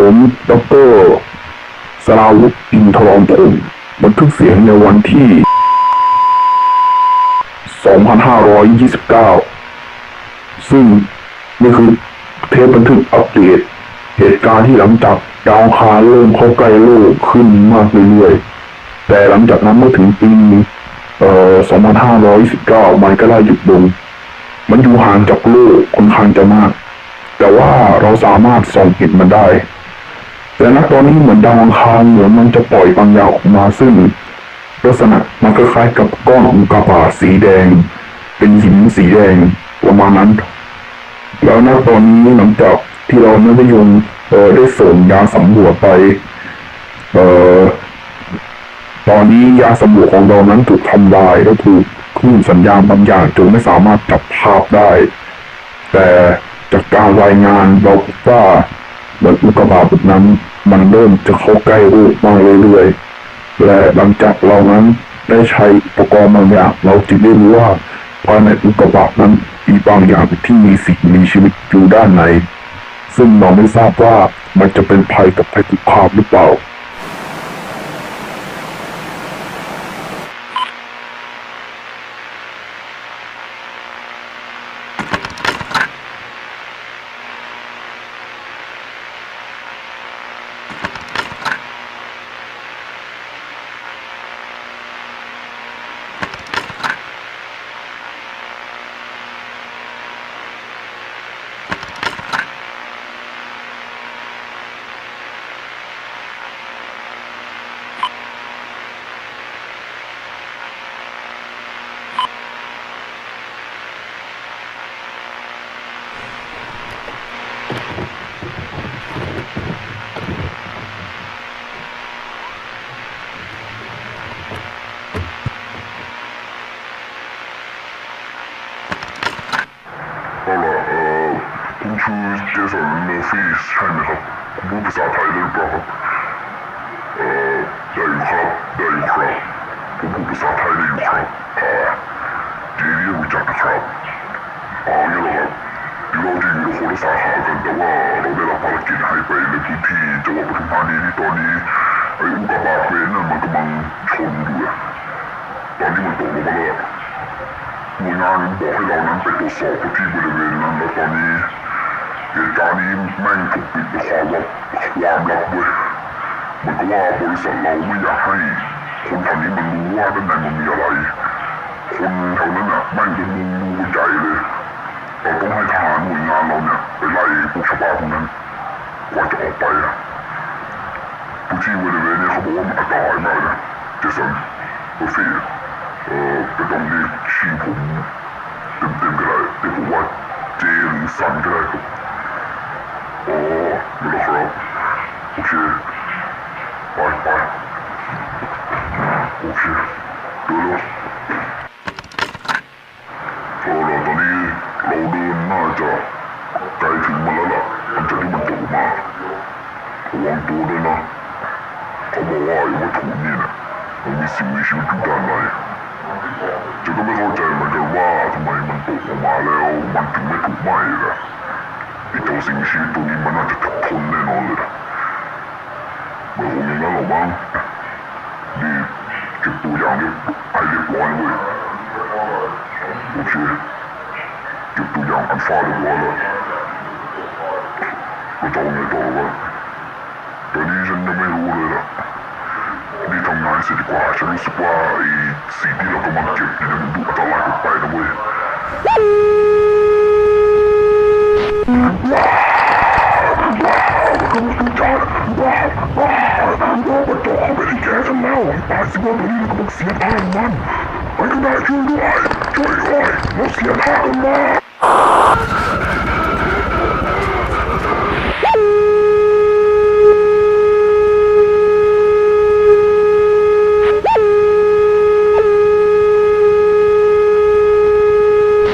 ผมดรสราวุธอินทรองพงศ์บันทึกเสียงในวันที่ 2529 ซึ่งนี่คือเทปบันทึกอัปเดต เหตุการณ์ที่หลังจากดาวคารเริ่มเข้าใกล้โลกขึ้นมากเรื่อยๆ แต่หลังจากนั้นเมื่อถึงปีเอ่อ2529มันก็ได้หยุดลง มันอยู่ห่างจากโลกค่อนข้างจะมาก แต่ว่าเราสามารถส่องเห็นมันได้ แต่ณตอนนี้เหมือนดาวอังคารเหมือนมันจะปล่อยบางอย่างออกมาซึ่ง ลักษณะมันคล้ายๆกับก้อนอุกกาบาสีแดง เป็นหินสีแดงประมาณนั้น แล้วณตอนนี้หลังจากที่เรานั้นได้ยงเออได้ส่งยาสำรวจไป เออตอนนี้ยาสำรวจของเรานั้นถูกทำลายและถูกคลื่นสัญญาณบางอย่างจนไม่สามารถจับภาพได้ แต่จากการรายงานเราพบว่า เหมือนอุกกาบาตนั้น มันเริ่มจะเข้าใกล้รูปมากเรื่อยๆและหลังจากเรานั้นได้ใช้อุปกรณ์บางอย่างเราจึงได้รู้ว่าภายในอุกกาบาตนั้นมีบางอย่างที่มีสิ่งมีชีวิตอยู่ด้านใน ซึ่งเราไม่ทราบว่ามันจะเป็นภัยกับภัยคุกคามหรือเปล่า เอาล่ะเอ่อคุณชื่อเจสันเมอร์ฟี่ใช่ไหมครับ คุณรู้ภาษาไทยได้หรือเปล่าครับ เอ่อได้อยู่ครับ ได้อยู่ครับ ผมพูดภาษาไทยได้อยู่ครับอ่าดีที่รู้จักนะครับเอาอย่างนี้เหรอครับเดี๋ยวเราจะอยู่ในคนละสาขากัน แต่ว่าเราได้รับภารกิจให้ไปในพื้นที่จังหวัดปทุมธานีที่ตอนนี้ไอ้อุกกาบาตเฟนนั่นมันกำลังชนอยู่อะตอนนี้มันตกลงมาแล้ว หน่วยงานบอกให้เรานั้นไปตรวจสอบพื้นที่บริเวณนั้นแล้วตอนนี้เหตุการณ์นี้แม่งถูกปิดด้วยความลับความลับเว้ยเหมือนกับว่าบริษัทเราไม่อยากให้คนแถวนี้มันรู้ว่าด้านในมันมีอะไร คนแถวนั้นน่ะแม่งจะมุงดูใหญ่เลย เราต้องให้ทหารหน่วยงานเราเนี่ยไปไล่พวกชาวบ้านพวกนั้นกว่าจะออกไปอะพื้นที่บริเวณนี้เขาบอกว่ามันอันตรายมากนะเจสันเบอร์ฟี่เอ่อไม่ต้องเรียก ชื่อผมเต็มๆก็ได้เรียกผมว่าเจหรือสันก็ได้ครับอ๋อนี่แหละครับโอเคไปไปโอเคเดี๋ยวแล้วเอาล่ะตอนนี้เราเดินน่าจะใกล้ถึงมันแล้วล่ะหลังจากที่มันตกมาระวังตัวด้วยนะเขาบอกว่าไอ้วัตถุนี่นะมันมีสิ่งมีชีวิตอยู่ด้านใน ฉันก็ไม่เข้าใจเหมือนกันว่าทำไมมันตกออกมาแล้ว มันถึงไม่ถูกไหม้ล่ะไอ้เจ้าสิ่งมีชีวิตตัวนี้มันน่าจะทนแน่นอนเลยนะไม่คงอย่างนั้นหรอกมั้งนี่เก็บตัวอย่างเรียบให้เรียบร้อยเว้ยโอเคเก็บตัวอย่างอันฟ้าเรียบร้อยแล้วก็จะเอาไงต่อวะตอนนี้ฉันยังไม่รู้เลยล่ะ นี่ทำงานเสร็จดีกว่า ฉันรู้สึกว่าไอ้สิ่งที่เรากำลังเก็บอยู่เนี่ยมันดูอันตรายเกินไปนะเว้ยมันโดนเข้าไปที่แกฉันแล้วตายสิว่าตรงนี้เรากำลังเสียทางมันไปก็ได้ช่วยด้วยช่วยด้วยเราเสียทางกันมา